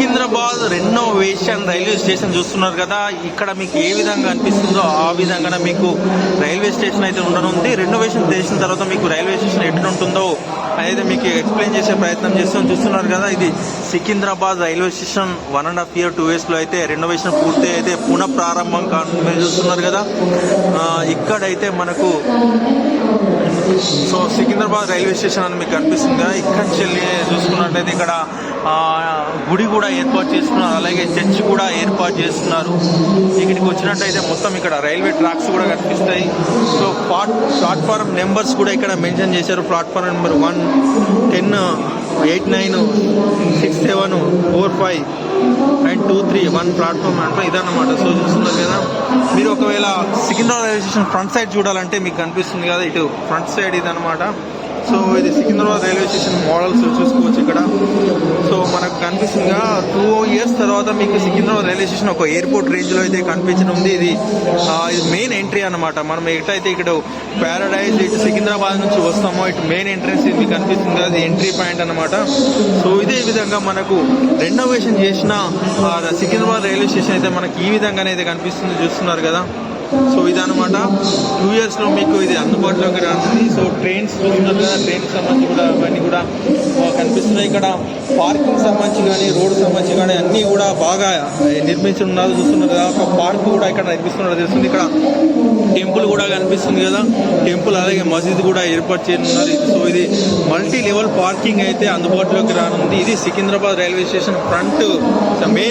Secunderabad renovation railway station చూస్తున్నారు కదా. ఇక్కడ మీకు ఏ విధంగా అనిపిస్తుందో ఆ విధంగానే మీకు రైల్వే స్టేషన్ అయితే ఉండనుంది. రెనోవేషన్ చేసిన తర్వాత మీకు రైల్వే స్టేషన్ ఎట్లుంటుందో అనేది మీకు ఎక్స్ప్లెయిన్ చేసే ప్రయత్నం చేస్తాం. చూస్తున్నారు కదా ఇది Secunderabad railway station one and half year two ఇయర్స్లో అయితే రెనోవేషన్ పూర్తి అయితే పునః ప్రారంభం కాను చూస్తున్నారు కదా. ఇక్కడైతే మనకు సో సికింద్రాబాద్ రైల్వే స్టేషన్ అని మీకు కనిపిస్తుంది. ఇక్కడ ఇక్కడి నుంచి వెళ్ళి చూసుకున్నట్లయితే ఇక్కడ ఆ, గుడి కూడా ఏర్పాటు చేస్తున్నారు. అలాగే చర్చ్ కూడా ఏర్పాటు చేస్తున్నారు. ఇక్కడికి వచ్చినట్టయితే మొత్తం ఇక్కడ రైల్వే ట్రాక్స్ కూడా కనిపిస్తాయి. సో ప్లాట్ ప్లాట్ఫారం నెంబర్స్ కూడా ఇక్కడ మెన్షన్ చేశారు. Platform number one ten eight nine six seven four five and two three one platform అంటే ఇదన్నమాట. సో చూస్తున్నారు కదా. ఒకవేళ Secunderabad railway station front side చూడాలంటే మీకు కనిపిస్తుంది కదా ఇటు ఫ్రంట్ సైడ్ ఇది అనమాట సో ఇది సికింద్రాబాద్ రైల్వే స్టేషన్ మోడల్స్ చూసుకోవచ్చు ఇక్కడ. సో మనకు కనిపిస్తుంది టూ ఇయర్స్ తర్వాత మీకు సికింద్రాబాద్ రైల్వే స్టేషన్ ఒక ఎయిర్పోర్ట్ రేంజ్లో అయితే కనిపించడం ఉంది ఇది ఆ, ఇది మెయిన్ ఎంట్రీ అన్నమాట. మనం ఎట్లయితే ఇక్కడ ప్యారడైజ్ ఇటు సికింద్రాబాద్ నుంచి వస్తామో ఇటు మెయిన్ ఎంట్రెన్స్ ఇది మీకు కనిపిస్తుంది. కదా ఇది ఎంట్రీ పాయింట్ అన్నమాట. సో ఇదే విధంగా మనకు రెనోవేషన్ చేసిన సికింద్రాబాద్ రైల్వే స్టేషన్ అయితే మనకి ఈ విధంగానే అయితే కనిపిస్తుంది. చూస్తున్నారు కదా. సో ఇదన్నమాట. టూ ఇయర్స్లో మీకు ఇది అందుబాటులోకి రానుంది. సో ట్రైన్స్ చూస్తున్నారు కదా ట్రైన్ సంబంధించి కూడా అవన్నీ కూడా కనిపిస్తున్నాయి. ఇక్కడ పార్కింగ్ సంబంధించి కానీ రోడ్ సంబంధించి కానీ అన్నీ కూడా బాగా నిర్మించి ఉన్నారు. చూస్తున్నారు కదా ఒక పార్క్ కూడా ఇక్కడ నిర్మిస్తున్నారు తెలుస్తుంది. ఇక్కడ టెంపుల్ కూడా కనిపిస్తుంది కదా. టెంపుల్ అలాగే మసీద్ కూడా ఏర్పాటు చేయనున్నారు. సో ఇది మల్టీ లెవెల్ పార్కింగ్ అయితే అందుబాటులోకి రానుంది. ఇది Secunderabad railway station front main